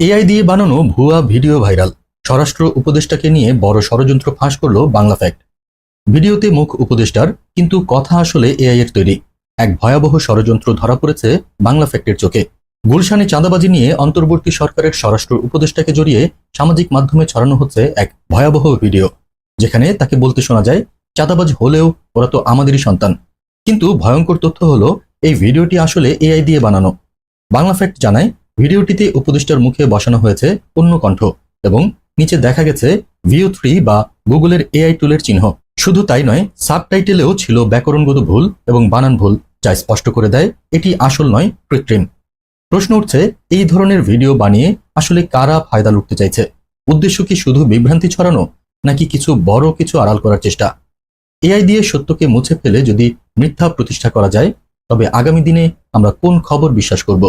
AI দিয়ে বানানো ভুয়া ভিডিও ভাইরাল। স্বরাষ্ট্র উপদেষ্টাকে নিয়ে বড় ষড়যন্ত্র ফাঁস করল বাংলা ফ্যাক্ট ভিডিওতে মুখ উপদেষ্টার, কিন্তু কথা আসলে এআই এর তৈরি। এক ভয়াবহ ষড়যন্ত্র ধরা পড়েছে বাংলা ফ্যাক্টের চোখে। গুলশানে চাঁদাবাজি নিয়ে অন্তর্বর্তী সরকারের স্বরাষ্ট্র উপদেষ্টাকে জড়িয়ে সামাজিক মাধ্যমে ছড়ানো হচ্ছে এক ভয়াবহ ভিডিও, যেখানে তাকে বলতে শোনা যায়, চাঁদাবাজ হলেও ওরা তো আমাদেরই সন্তান। কিন্তু ভয়ঙ্কর তথ্য হলো, এই ভিডিওটি আসলে এআই দিয়ে বানানো। বাংলা ফ্যাক্ট জানায় ভিডিওটিতে উপদেষ্টার মুখে বসানো হয়েছে অন্য কণ্ঠ এবং নিচে দেখা গেছে ভিউ থ্রি বা গুগলের এআই টুলের চিহ্ন। শুধু তাই নয় সাবটাইটেলেও ছিল ব্যাকরণগত ভুল এবং বানান ভুল, যা স্পষ্ট করে দেয় এটি আসল নয়, কৃত্রিম। প্রশ্ন উঠছে, এই ধরনের ভিডিও বানিয়ে আসলে কারা ফায়দা লুটতে চাইছে? উদ্দেশ্য কি শুধু বিভ্রান্তি ছড়ানো, নাকি কিছু বড় কিছু আড়াল করার চেষ্টা? এআই দিয়ে সত্যকে মুছে ফেলে যদি মিথ্যা প্রতিষ্ঠা করা যায়, তবে আগামী দিনে আমরা কোন খবর বিশ্বাস করব?